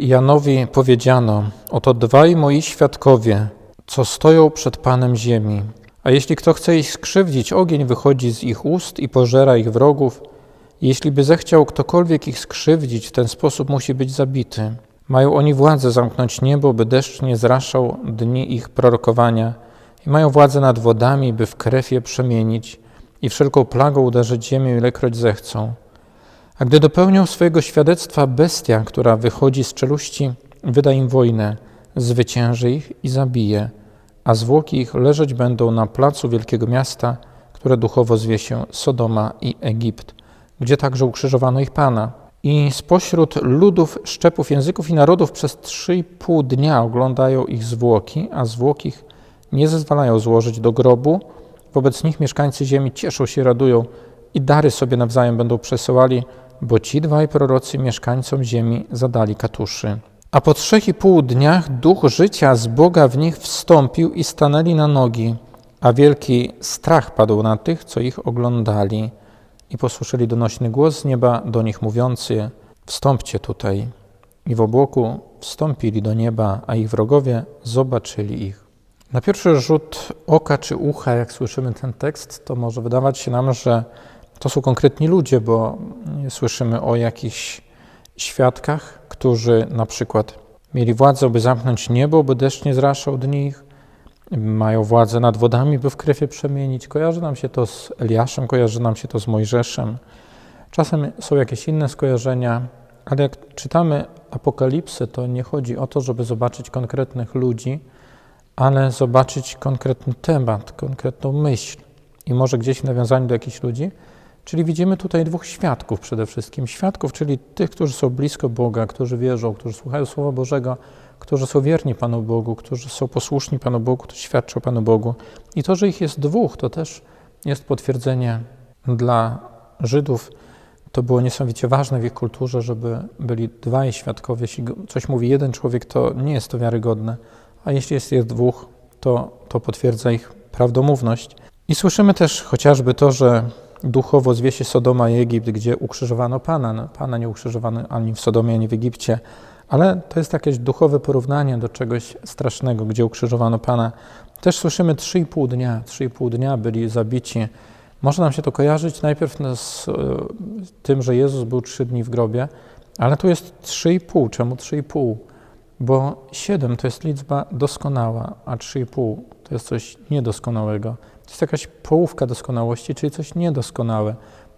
Janowi powiedziano: Oto dwaj moi świadkowie, co stoją przed Panem ziemi. A jeśli kto chce ich skrzywdzić, ogień wychodzi z ich ust i pożera ich wrogów. Jeśli by zechciał ktokolwiek ich skrzywdzić, w ten sposób musi być zabity. Mają oni władzę zamknąć niebo, by deszcz nie zraszał dni ich prorokowania. I mają władzę nad wodami, by w krew je przemienić i wszelką plagą uderzyć ziemię, ilekroć zechcą. A gdy dopełnią swojego świadectwa, bestia, która wychodzi z czeluści, wyda im wojnę, zwycięży ich i zabije, a zwłoki ich leżeć będą na placu wielkiego miasta, które duchowo zwie się Sodoma i Egipt, gdzie także ukrzyżowano ich Pana. I spośród ludów, szczepów, języków i narodów przez trzy pół dnia oglądają ich zwłoki, a zwłoki ich nie zezwalają złożyć do grobu. Wobec nich mieszkańcy ziemi cieszą się, radują i dary sobie nawzajem będą przesyłali, bo ci dwaj prorocy mieszkańcom ziemi zadali katuszy. A po trzech i pół dniach duch życia z Boga w nich wstąpił i stanęli na nogi, a wielki strach padł na tych, co ich oglądali. I posłyszeli donośny głos z nieba do nich mówiący: Wstąpcie tutaj. I w obłoku wstąpili do nieba, a ich wrogowie zobaczyli ich. Na pierwszy rzut oka czy ucha, jak słyszymy ten tekst, to może wydawać się nam, że to są konkretni ludzie, bo słyszymy o jakichś świadkach, którzy na przykład mieli władzę, by zamknąć niebo, by deszcz nie zraszał dni ich, mają władzę nad wodami, by w krew je przemienić. Kojarzy nam się to z Eliaszem, kojarzy nam się to z Mojżeszem. Czasem są jakieś inne skojarzenia, ale jak czytamy Apokalipsę, to nie chodzi o to, żeby zobaczyć konkretnych ludzi, ale zobaczyć konkretny temat, konkretną myśl i może gdzieś w nawiązaniu do jakichś ludzi. Czyli widzimy tutaj dwóch świadków przede wszystkim. Świadków, czyli tych, którzy są blisko Boga, którzy wierzą, którzy słuchają Słowa Bożego, którzy są wierni Panu Bogu, którzy są posłuszni Panu Bogu, którzy świadczą Panu Bogu. I to, że ich jest dwóch, to też jest potwierdzenie dla Żydów. To było niesamowicie ważne w ich kulturze, żeby byli dwaj świadkowie. Jeśli coś mówi jeden człowiek, to nie jest to wiarygodne, a jeśli jest ich dwóch, to, to potwierdza ich prawdomówność. I słyszymy też chociażby to, że duchowo zwie się Sodoma i Egipt, gdzie ukrzyżowano Pana. No, Pana nie ukrzyżowano ani w Sodomie, ani w Egipcie, ale to jest jakieś duchowe porównanie do czegoś strasznego, gdzie ukrzyżowano Pana. Też słyszymy 3,5 dnia. 3,5 dnia byli zabici. Może nam się to kojarzyć najpierw z tym, że Jezus był trzy dni w grobie, ale tu jest 3,5. Czemu 3,5? Bo 7 to jest liczba doskonała, a 3,5 to jest coś niedoskonałego. To jest jakaś połówka doskonałości, czyli coś niedoskonałe,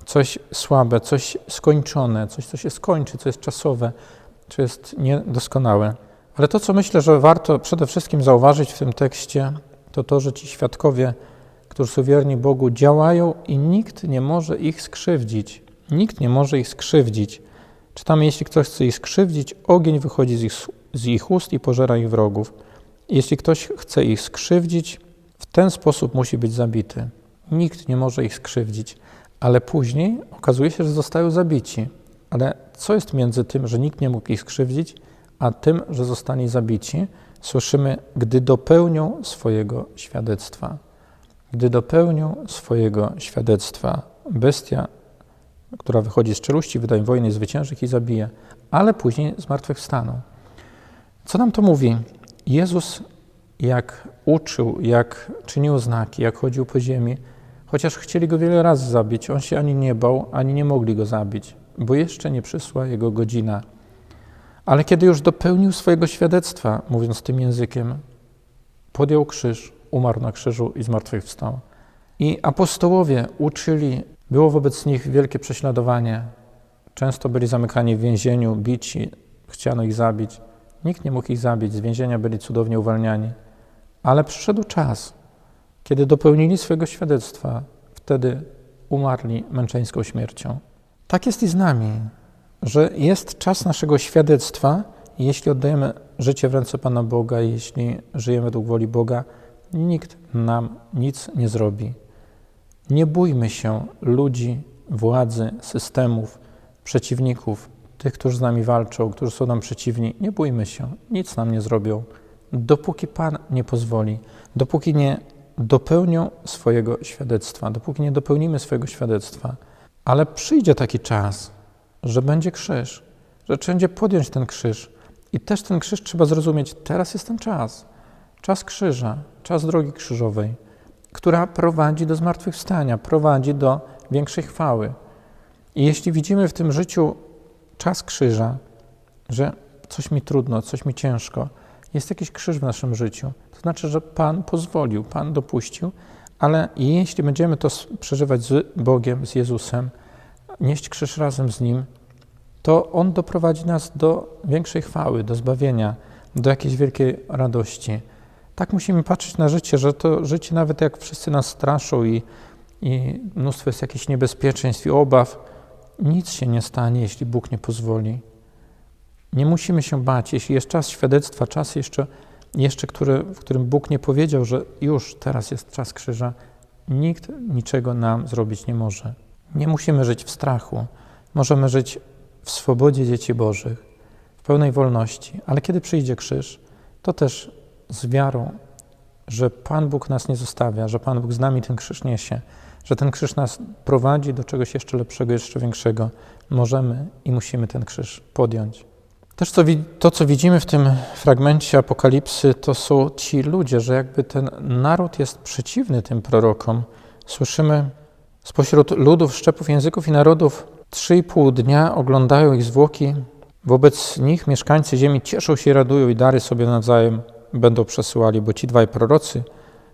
coś słabe, coś skończone, coś, co się skończy, co jest czasowe, co jest niedoskonałe. Ale to, co myślę, że warto przede wszystkim zauważyć w tym tekście, to to, że ci świadkowie, którzy są wierni Bogu, działają i nikt nie może ich skrzywdzić. Nikt nie może ich skrzywdzić. Czytamy, jeśli ktoś chce ich skrzywdzić, ogień wychodzi z ich, z ich ust i pożera ich wrogów. Jeśli ktoś chce ich skrzywdzić, ten sposób musi być zabity. Nikt nie może ich skrzywdzić, ale później okazuje się, że zostają zabici. Ale co jest między tym, że nikt nie mógł ich skrzywdzić, a tym, że zostali zabici? Słyszymy, gdy dopełnią swojego świadectwa. Gdy dopełnią swojego świadectwa, bestia, która wychodzi z czeluści, wydaje wojny, zwycięży ich i zabije, ale później zmartwychwstaną. Co nam to mówi? Jezus jak uczył, jak czynił znaki, jak chodził po ziemi, chociaż chcieli go wiele razy zabić, on się ani nie bał, ani nie mogli go zabić, bo jeszcze nie przyszła jego godzina. Ale kiedy już dopełnił swojego świadectwa, mówiąc tym językiem, podjął krzyż, umarł na krzyżu i zmartwychwstał. I apostołowie uczyli, było wobec nich wielkie prześladowanie. Często byli zamykani w więzieniu, bici, chciano ich zabić. Nikt nie mógł ich zabić, z więzienia byli cudownie uwalniani. Ale przyszedł czas, kiedy dopełnili swojego świadectwa, wtedy umarli męczeńską śmiercią. Tak jest i z nami, że jest czas naszego świadectwa, jeśli oddajemy życie w ręce Pana Boga, jeśli żyjemy według woli Boga, nikt nam nic nie zrobi. Nie bójmy się ludzi, władzy, systemów, przeciwników, tych, którzy z nami walczą, którzy są nam przeciwni. Nie bójmy się, nic nam nie zrobią dopóki Pan nie pozwoli, dopóki nie dopełnią swojego świadectwa, dopóki nie dopełnimy swojego świadectwa. Ale przyjdzie taki czas, że będzie krzyż, że trzeba będzie podjąć ten krzyż, I też ten krzyż trzeba zrozumieć, teraz jest ten czas. Czas krzyża, czas drogi krzyżowej, która prowadzi do zmartwychwstania, prowadzi do większej chwały. I jeśli widzimy w tym życiu czas krzyża, że coś mi trudno, coś mi ciężko, jest jakiś krzyż w naszym życiu, to znaczy, że Pan pozwolił, Pan dopuścił, ale jeśli będziemy to przeżywać z Bogiem, z Jezusem, nieść krzyż razem z Nim, to On doprowadzi nas do większej chwały, do zbawienia, do jakiejś wielkiej radości. Tak musimy patrzeć na życie, że to życie, nawet jak wszyscy nas straszą i, i mnóstwo jest jakichś niebezpieczeństw i obaw, nic się nie stanie, jeśli Bóg nie pozwoli. Nie musimy się bać, jeśli jest czas świadectwa, czas jeszcze, jeszcze który, w którym Bóg nie powiedział, że już teraz jest czas krzyża, nikt niczego nam zrobić nie może. Nie musimy żyć w strachu. Możemy żyć w swobodzie dzieci Bożych, w pełnej wolności. Ale kiedy przyjdzie krzyż, to też z wiarą, że Pan Bóg nas nie zostawia, że Pan Bóg z nami ten krzyż niesie, że ten krzyż nas prowadzi do czegoś jeszcze lepszego, jeszcze większego, możemy i musimy ten krzyż podjąć. Też to, co widzimy w tym fragmencie Apokalipsy, to są ci ludzie, że jakby ten naród jest przeciwny tym prorokom. Słyszymy spośród ludów, szczepów, języków i narodów trzy i pół dnia oglądają ich zwłoki. Wobec nich mieszkańcy ziemi cieszą się, radują i dary sobie nawzajem będą przesyłali, bo ci dwaj prorocy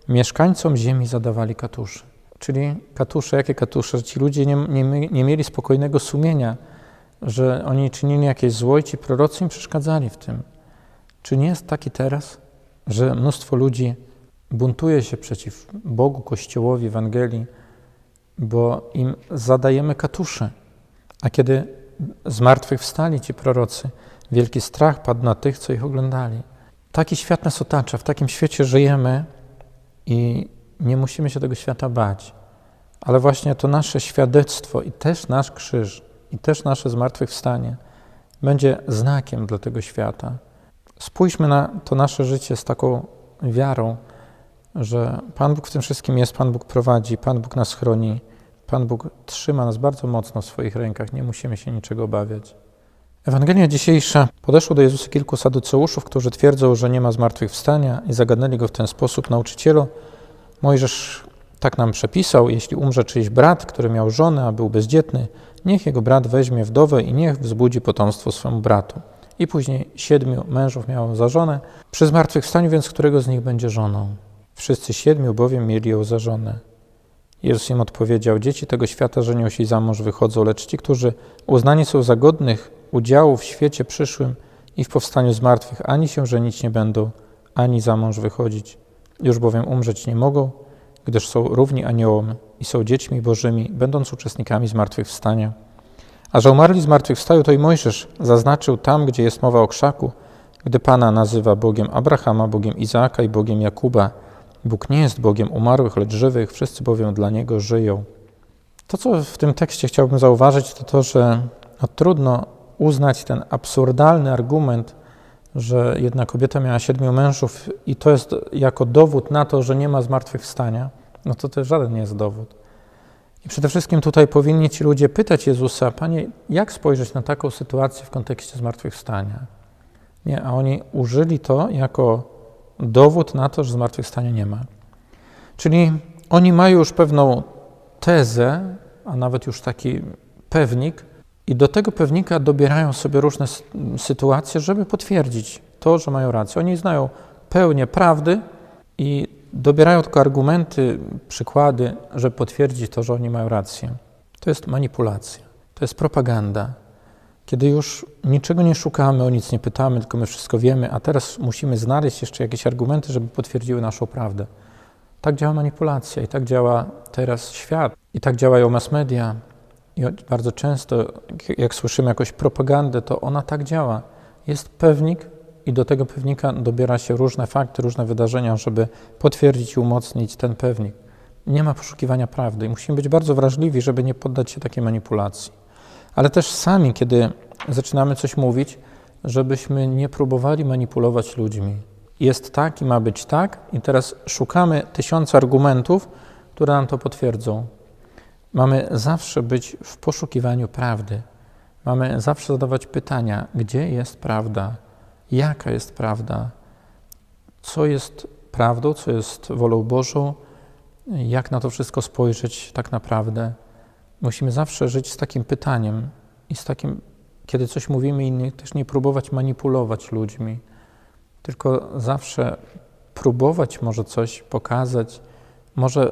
mieszkańcom ziemi zadawali katusze. Czyli katusze, jakie katusze? Ci ludzie nie, nie, nie mieli spokojnego sumienia, że oni czynili jakieś zło i ci prorocy im przeszkadzali w tym. Czy nie jest taki teraz, że mnóstwo ludzi buntuje się przeciw Bogu, Kościołowi, Ewangelii, bo im zadajemy katusze. A kiedy z martwych wstali ci prorocy, wielki strach padł na tych, co ich oglądali. Taki świat nas otacza, w takim świecie żyjemy i nie musimy się tego świata bać. Ale właśnie to nasze świadectwo i też nasz krzyż, i też nasze zmartwychwstanie będzie znakiem dla tego świata. Spójrzmy na to nasze życie z taką wiarą, że Pan Bóg w tym wszystkim jest, Pan Bóg prowadzi, Pan Bóg nas chroni, Pan Bóg trzyma nas bardzo mocno w swoich rękach, nie musimy się niczego obawiać. Ewangelia dzisiejsza podeszło do Jezusa kilku saduceuszów, którzy twierdzą, że nie ma zmartwychwstania i zagadnęli go w ten sposób, nauczycielu, Mojżesz tak nam przepisał, jeśli umrze czyjś brat, który miał żonę, a był bezdzietny, niech jego brat weźmie wdowę i niech wzbudzi potomstwo swemu bratu. I później siedmiu mężów miało za żonę, przy zmartwychwstaniu więc którego z nich będzie żoną. Wszyscy siedmiu bowiem mieli ją za żonę. Jezus im odpowiedział, dzieci tego świata żenią się i za mąż wychodzą, lecz ci, którzy uznani są za godnych udziału w świecie przyszłym i w powstaniu z martwych, ani się żenić nie będą, ani za mąż wychodzić. Już bowiem umrzeć nie mogą, gdyż są równi aniołom i są dziećmi bożymi, będąc uczestnikami zmartwychwstania. A że umarli zmartwychwstają, to i Mojżesz zaznaczył tam, gdzie jest mowa o krzaku, gdy Pana nazywa Bogiem Abrahama, Bogiem Izaaka i Bogiem Jakuba. Bóg nie jest Bogiem umarłych, lecz żywych, wszyscy bowiem dla Niego żyją. To, co w tym tekście chciałbym zauważyć, to to, że no, trudno uznać ten absurdalny argument, że jedna kobieta miała siedmiu mężów i to jest jako dowód na to, że nie ma zmartwychwstania, no to też żaden nie jest dowód. I przede wszystkim tutaj powinni ci ludzie pytać Jezusa, Panie, jak spojrzeć na taką sytuację w kontekście zmartwychwstania? Nie, a oni użyli to jako dowód na to, że zmartwychwstania nie ma. Czyli oni mają już pewną tezę, a nawet już taki pewnik, i do tego pewnika dobierają sobie różne sytuacje, żeby potwierdzić to, że mają rację. Oni znają pełnię prawdy i dobierają tylko argumenty, przykłady, żeby potwierdzić to, że oni mają rację. To jest manipulacja, to jest propaganda. Kiedy już niczego nie szukamy, o nic nie pytamy, tylko my wszystko wiemy, a teraz musimy znaleźć jeszcze jakieś argumenty, żeby potwierdziły naszą prawdę. Tak działa manipulacja i tak działa teraz świat, i tak działają mass media, i bardzo często, jak słyszymy jakąś propagandę, to ona tak działa. Jest pewnik i do tego pewnika dobiera się różne fakty, różne wydarzenia, żeby potwierdzić i umocnić ten pewnik. Nie ma poszukiwania prawdy i musimy być bardzo wrażliwi, żeby nie poddać się takiej manipulacji. Ale też sami, kiedy zaczynamy coś mówić, żebyśmy nie próbowali manipulować ludźmi. Jest tak i ma być tak, i teraz szukamy tysiąca argumentów, które nam to potwierdzą. Mamy zawsze być w poszukiwaniu prawdy. Mamy zawsze zadawać pytania, gdzie jest prawda, jaka jest prawda, co jest prawdą, co jest wolą Bożą, jak na to wszystko spojrzeć tak naprawdę. Musimy zawsze żyć z takim pytaniem i z takim, kiedy coś mówimy innych, też nie próbować manipulować ludźmi, tylko zawsze próbować może coś pokazać, może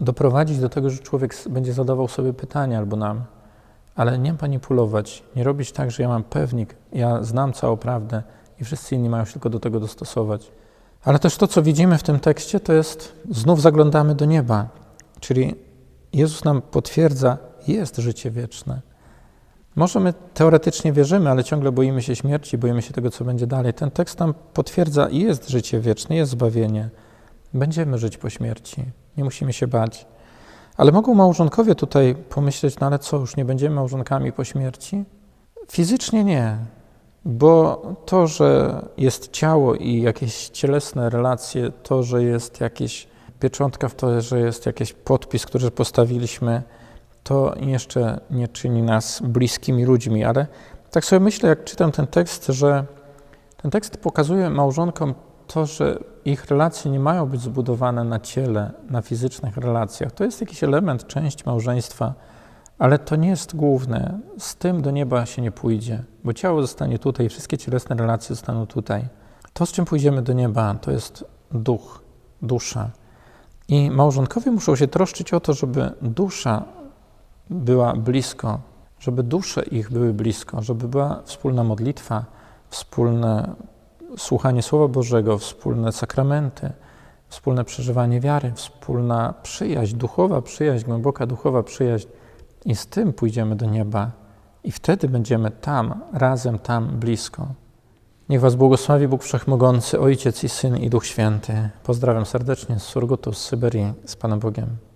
doprowadzić do tego, że człowiek będzie zadawał sobie pytania albo nam, ale nie manipulować, nie robić tak, że ja mam pewnik, ja znam całą prawdę i wszyscy inni mają się tylko do tego dostosować. Ale też to, co widzimy w tym tekście, to jest znów zaglądamy do nieba, czyli Jezus nam potwierdza, jest życie wieczne. Może my teoretycznie wierzymy, ale ciągle boimy się śmierci, boimy się tego, co będzie dalej. Ten tekst nam potwierdza, jest życie wieczne, jest zbawienie. Będziemy żyć po śmierci, nie musimy się bać. Ale mogą małżonkowie tutaj pomyśleć, no ale co, już nie będziemy małżonkami po śmierci? Fizycznie nie, bo to, że jest ciało i jakieś cielesne relacje, to, że jest jakieś pieczątka w to, że jest jakiś podpis, który postawiliśmy, to jeszcze nie czyni nas bliskimi ludźmi, ale tak sobie myślę, jak czytam ten tekst, że ten tekst pokazuje małżonkom to, że ich relacje nie mają być zbudowane na ciele, na fizycznych relacjach. To jest jakiś element, część małżeństwa, ale to nie jest główne. Z tym do nieba się nie pójdzie, bo ciało zostanie tutaj, wszystkie cielesne relacje zostaną tutaj. To, z czym pójdziemy do nieba, to jest duch, dusza. I małżonkowie muszą się troszczyć o to, żeby dusza była blisko, żeby dusze ich były blisko, żeby była wspólna modlitwa, wspólne słuchanie Słowa Bożego, wspólne sakramenty, wspólne przeżywanie wiary, wspólna przyjaźń, duchowa przyjaźń, głęboka duchowa przyjaźń. I z tym pójdziemy do nieba. I wtedy będziemy tam, razem tam, blisko. Niech Was błogosławi Bóg Wszechmogący, Ojciec i Syn i Duch Święty. Pozdrawiam serdecznie z Surgutu, z Syberii, z Panem Bogiem.